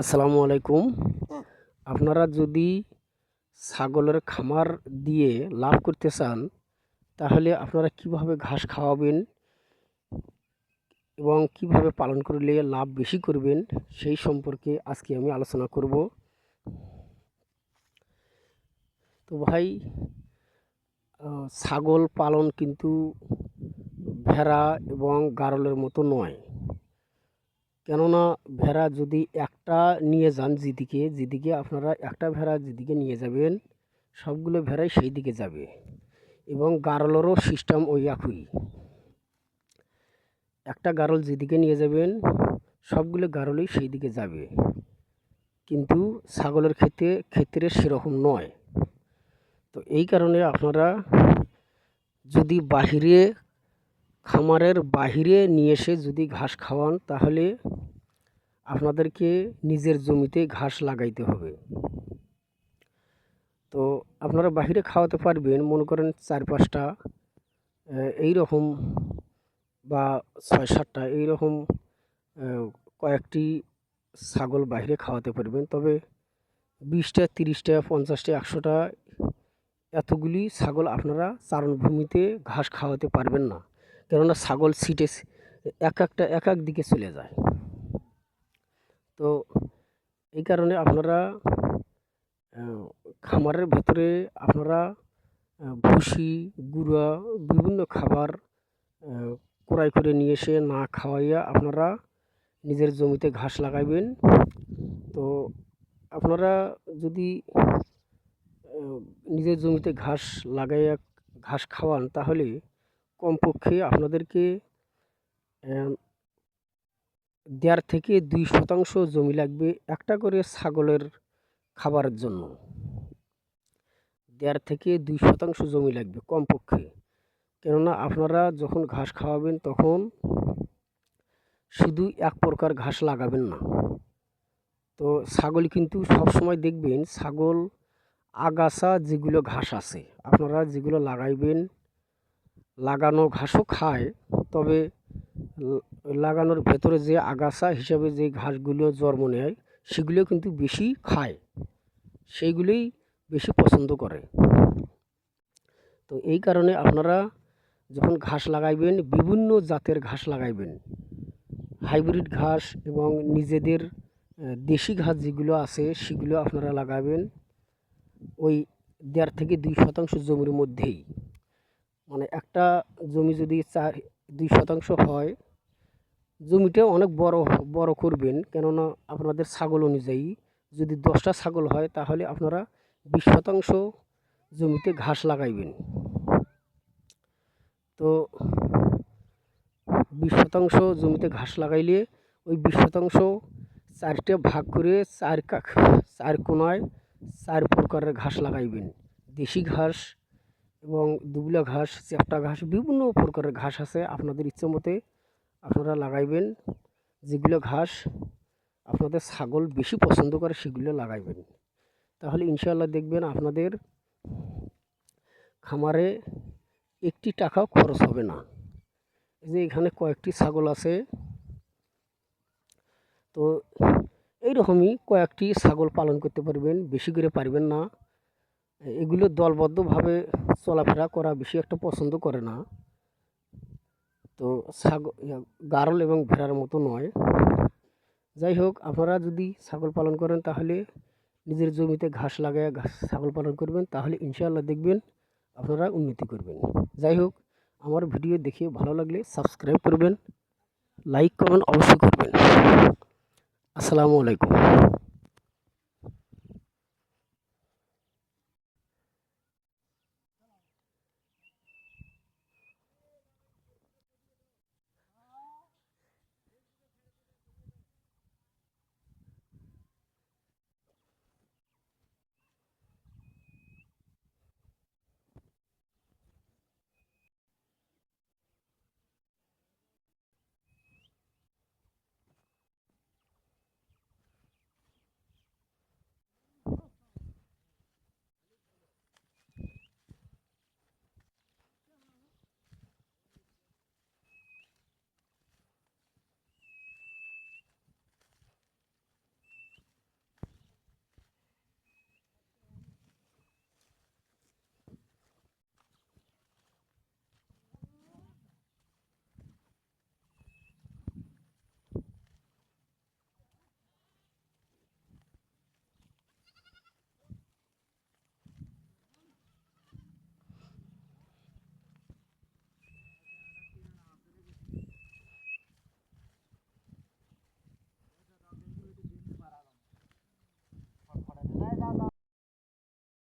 আসসালামু আলাইকুম। আপনারা যদি ছাগলের খামার দিয়ে লাভ করতে চান, তাহলে আপনারা কীভাবে ঘাস খাওয়াবেন এবং কীভাবে পালন করলে লাভ বেশি করবেন, সেই সম্পর্কে আজকে আমি আলোচনা করব। তো ভাই ছাগল পালন কিন্তু ভেড়া এবং গারলের মতো নয়। কেননা ভেড়া যদি একটা নিয়ে যান যেদিকে যেদিকে আপনারা একটা ভেড়া যেদিকে নিয়ে যাবেন, সবগুলো ভেড়াই সেই দিকে যাবে এবং গারলেরও সিস্টেম ওই একই। একটা গারল যেদিকে নিয়ে যাবেন, সবগুলো গারলই সেই দিকে যাবে। কিন্তু ছাগলের ক্ষেত্রে ক্ষেত্রে সেরকম নয়। তো এই কারণে আপনারা যদি বাহিরে খামারের বাহিরে নিয়ে এসে যদি ঘাস খাওয়ান, তাহলে আপনাদেরকে নিজের জমিতে ঘাস লাগাইতে হবে। তো আপনারা বাহিরে খাওয়াতে পারবেন, মনে করেন চার পাঁচটা এই রকম বা ছয় সাতটা এই রকম কয়েকটি ছাগল বাইরে খাওয়াতে পারবেন। তবে বিশটা, তিরিশটা, পঞ্চাশটা, একশোটা, এতগুলি ছাগল আপনারা চারণভূমিতে ঘাস খাওয়াতে পারবেন না। কেননা ছাগল সিটে এক একটা, এক এক দিকে চলে যায়। তো এই কারণে আপনারা খামারের ভেতরে আপনারা ভুসি, গুঁড়া, বিভিন্ন খাবার ক্রয় করে নিয়ে এসে না খাওয়াইয়া আপনারা নিজের জমিতে ঘাস লাগাইবেন। তো আপনারা যদি নিজের জমিতে ঘাস লাগাইয়া ঘাস খাওয়ান তাহলে কমপক্ষে আপনাদেরকে দেড় থেকে দুই শতাংশ জমি লাগবে একটা করে ছাগলের খাবারের জন্য। দেড় থেকে দুই শতাংশ জমি লাগবে কমপক্ষে। কেননা আপনারা যখন ঘাস খাওয়াবেন তখন শুধু এক প্রকার ঘাস লাগাবেন না। তো ছাগল কিন্তু সবসময় দেখবেন ছাগল, আগাছা যেগুলো ঘাস আছে, আপনারা যেগুলো লাগাইবেন লাগানো ঘাসও খায়, তবে লাগানোর ভেতরে যে আগাছা হিসাবে যে ঘাসগুলো জন্ম নেয় সেগুলো কিন্তু বেশি খায়, সেইগুলোই বেশি পছন্দ করে। তো এই কারণে আপনারা যখন ঘাস লাগাইবেন, বিভিন্ন জাতের ঘাস লাগাইবেন, হাইব্রিড ঘাস এবং নিজেদের দেশি ঘাস যেগুলো আছে, সেগুলো আপনারা লাগাবেন ওই দেড় থেকে দুই শতাংশ জমির মধ্যেই। মানে একটা জমি যদি চার, দুই শতাংশ হয় জমিটা অনেক বড় বড় করবেন। কেননা আপনাদের ছাগল অনুযায়ী যদি দশটা ছাগল হয়, তাহলে আপনারা বিশ শতাংশ জমিতে ঘাস লাগাইবেন। তো বিশ শতাংশ জমিতে ঘাস লাগাইলে ওই বিশ শতাংশ চারটে ভাগ করে চার চার কোনায় চার প্রকারের ঘাস লাগাইবেন। দেশি ঘাস এবং দুবলা ঘাস, চ্যাপটা ঘাস, বিভিন্ন প্রকারের ঘাস আছে আপনাদের ইচ্ছে মতে। আপনারা লাগাইবেন যেগুলো ঘাস আপনাদের ছাগল বেশি পছন্দ করে সেগুলো লাগাইবেন। তাহলে ইনশাল্লাহ দেখবেন আপনাদের খামারে একটি টাকাও খরচ হবে না। যে এখানে কয়েকটি ছাগল আছে। তো এইরকমই কয়েকটি ছাগল পালন করতে পারবেন, বেশি করে পারবেন না। এগুলো দলবদ্ধভাবে চলাফেরা করা বেশি একটা পছন্দ করে না। তো ছাগল গারল এবং ভেড়ার মতো নয়। যাই হোক, আপনারা যদি ছাগল পালন করেন তাহলে নিজের জমিতে ঘাস লাগায় ঘাস ছাগল পালন করবেন, তাহলে ইনশাআল্লাহ দেখবেন আপনারা উন্নতি করবেন। যাই হোক, আমার ভিডিও দেখে ভালো লাগলে সাবস্ক্রাইব করবেন, লাইক কমেন্ট অবশ্যই করবেন। আসসালামু আলাইকুম।